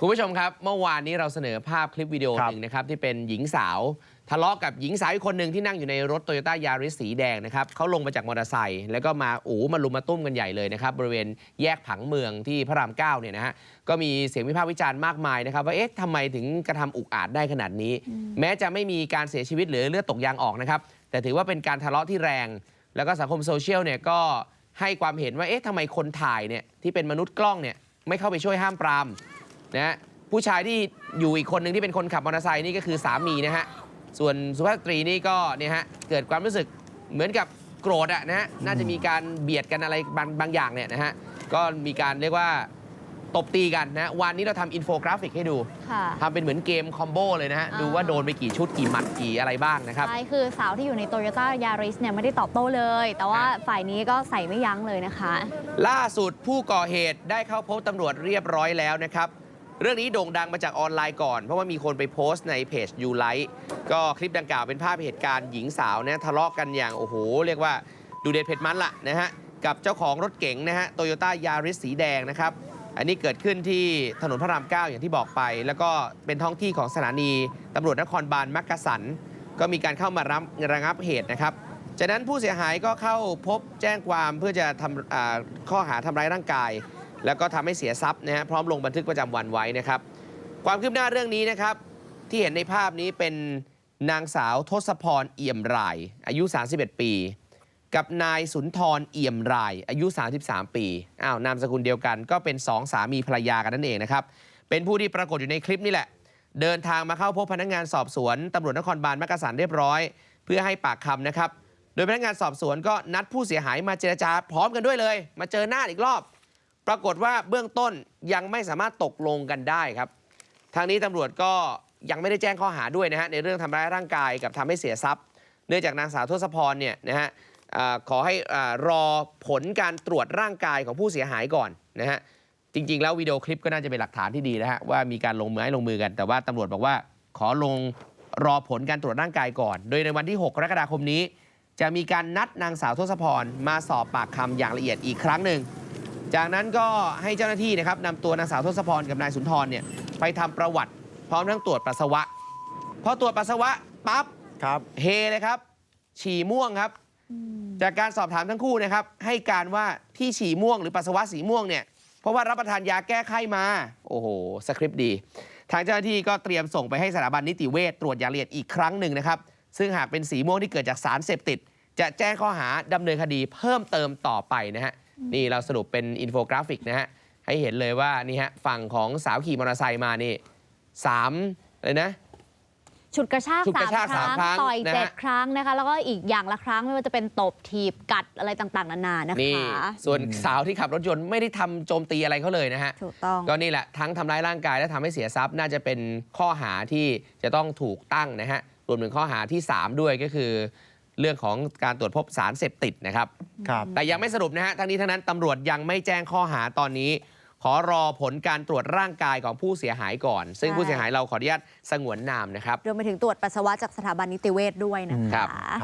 คุณผู้ชมครับ เมื่อวานนี้เราเสนอภาพคลิปวิดีโอครับหนึ่งนะครับ ที่เป็นหญิงสาว ทะเลาะกับหญิงสาวอีกคนหนึ่งที่นั่งอยู่ในรถโตโยต้ายาริสสีแดงนะครับเขาลงมาจากมอเตอร์ไซค์แล้วก็มาอูมาลุมมาตุ้มกันใหญ่เลยนะครับ บริเวณแยกผังเมืองที่พระรามเก้าเนี่ยนะฮะก็มีเสียงวิพากษ์วิจารณ์มากมายนะครับว่าเอ๊ะทำไมถึงกระทำอุกอาจได้ขนาดนี้ แม้จะไม่มีการเสียชีวิตหรือเลือดตกยางออกนะครับแต่ถือว่าเป็นการทะเลาะที่แรง แล้วก็สังคมโซเชียลเนี่ยก็ให้ความเห็นว่าเอ๊ะทำไมคนถ่ายเนี่ยที่เป็นมนุษย์กล้องเนี่ยไม่เข้าไปช่วยห้ามปราม นะฮะผู้ชายที่อยู่อีกคนหนึ่งที่เป็นคนขับมอเตอร์ไซค์นี่ก็คือสามีนะฮะส่วนสุภาพสตรีนี่ก็เนี่ยฮะเกิดความรู้สึกเหมือนกับโกรธอะนะฮะน่าจะมีการเบียดกันอะไรบางบางอย่างเนี่ยนะฮะก็มีการเรียกว่าตบตีกันนะวันนี้เราทำอินโฟกราฟิกให้ดูค่ะ ทำเป็นเหมือนเกมคอมโบเลยนะฮะอ่า ดูว่าโดนไปกี่ชุดกี่หมัดกี่อะไรบ้างนะครับ ใช่คือสาวที่อยู่ในโตโยต้ายาริสเนี่ยไม่ได้ตอบโต้เลย แต่ว่าฝ่ายนี้ก็ใส่ไม่ยั้งเลยนะคะ ล่าสุดผู้ก่อเหตุได้เข้าพบตำรวจเรียบร้อยแล้วนะครับ เรื่องนี้โด่งดังมาจากออนไลน์ก่อน เพราะว่ามีคนไปโพสต์ในเพจยูไลท์ก็คลิปดังกล่าวเป็นภาพเหตุการณ์หญิงสาวเนี่ยทะเลาะกันอย่าง โอ้โห เรียกว่าดูเด็ดเผ็ดมันละนะฮะ กับเจ้าของรถเก๋งนะฮะโตโยต้ายาริสสีแดงนะครับ อันนี้เกิดขึ้นที่ถนนพระราม 9 อย่างที่บอกไป แล้วก็เป็นท้องที่ของสถานีตำรวจนครบาลมักกะสัน ก็มีการเข้ามารับระงับเหตุนะครับจากนั้นผู้เสียหายก็เข้าพบแจ้งความเพื่อจะทำข้อหาทำร้ายร่างกาย แล้วก็ทำให้เสียทรัพย์นะฮะพร้อมลงบันทึกประจำวันไว้นะครับ ความคืบหน้าเรื่องนี้นะครับ ที่เห็นในภาพนี้เป็นนางสาวทศพรเอี่ยมราย อายุ 31 ปี กับนายสุนทรเอี่ยมราย อายุ 33 ปีอ้าวนามสกุลเดียวกัน ก็เป็นสองสามีภรรยากันนั่นเองนะครับเป็นผู้ที่ปรากฏอยู่ในคลิปนี่แหละ เดินทางมาเข้าพบพนักงานสอบสวนตำรวจนครบาลมักกะสันเรียบร้อย เพื่อให้ปากคำนะครับ โดยพนักงานสอบสวนก็นัดผู้เสียหายมาเจรจาพร้อมกันด้วยเลย มาเจอหน้าอีกรอบ ปรากฏว่าเบื้องต้นยังไม่สามารถตกลงกันได้ครับ ทางนี้ตำรวจก็ยังไม่ได้แจ้งข้อหาด้วยนะฮะในเรื่องทำร้ายร่างกายกับทำให้เสียทรัพย์ เนื่องจากนางสาวทศพรเนี่ยนะฮะขอให้รอผลการตรวจร่างกายของผู้เสียหายก่อนนะฮะจริง ๆ แล้ววิดีโอคลิปก็น่าจะเป็นหลักฐานที่ดีนะฮะว่ามีการลงมือให้ลงมือกัน แต่ว่าตำรวจบอกว่าขอลงรอผลการตรวจร่างกายก่อน โดยในวันที่ 6 กรกฎาคมนี้ จะมีการนัดนางสาวทศพรมาสอบปากคำอย่างละเอียดอีกครั้งหนึ่ง จากนั้นก็ให้เจ้าหน้าที่นะครับนำตัวนางสาวทศพรกับนายสุนทรเนี่ยไปทำประวัติ พร้อมทั้งตรวจปัสสาวะ พอตรวจปัสสาวะปั๊บครับเฮเลยครับ ฉี่ม่วงครับ จากการสอบถามทั้งคู่นะครับ ให้การว่าที่ฉี่ม่วงหรือปัสสาวะสีม่วงเนี่ยเพราะว่ารับประทานยาแก้ไข้มา โอ้โหสคริปต์ดี ทางเจ้าหน้าที่ก็เตรียมส่งไปให้สถาบันนิติเวชตรวจอย่างละเอียดอีกครั้งหนึ่งนะครับ ซึ่งหากเป็นสีม่วงที่เกิดจากสารเสพติด จะแจ้งข้อหาดำเนินคดีเพิ่มเติมต่อไปนะฮะ นี่เราสรุปเป็นอินโฟกราฟิกนะฮะ ให้เห็นเลยว่านี่ฮะฝั่งของสาวขี่มอเตอร์ไซค์มานี่สามเลยนะฉุดกระชากฉุดกระชากสามครั้งสามครั้งต่อยนะฮะเจ็ดครั้งนะคะ แล้วก็อีกอย่างละครั้งไม่ว่าจะเป็นตบถีบกัดอะไรต่างๆนานานะนี่คะส่วนสาวที่ขับรถยนต์ไม่ได้ทำโจมตีอะไรเขาเลยนะฮะถูกต้องก็นี่แหละทั้งทำร้ายร่างกายและทำให้เสียทรัพย์น่าจะเป็นข้อหาที่จะต้องถูกตั้งนะฮะรวมถึงข้อหาที่ 3 ด้วยก็คือ เรื่องของการตรวจพบสารเสพติดนะครับ ครับแต่ยังไม่สรุปนะฮะ ทั้งนี้ทั้งนั้นตำรวจยังไม่แจ้งข้อหาตอนนี้ ขอรอผลการตรวจร่างกายของผู้เสียหายก่อน ซึ่งใช่ผู้เสียหายเราขออนุญาตสงวนนามนะครับ รวมไปถึงตรวจปัสสาวะจากสถาบันนิติเวชด้วยนะครัคะบครับ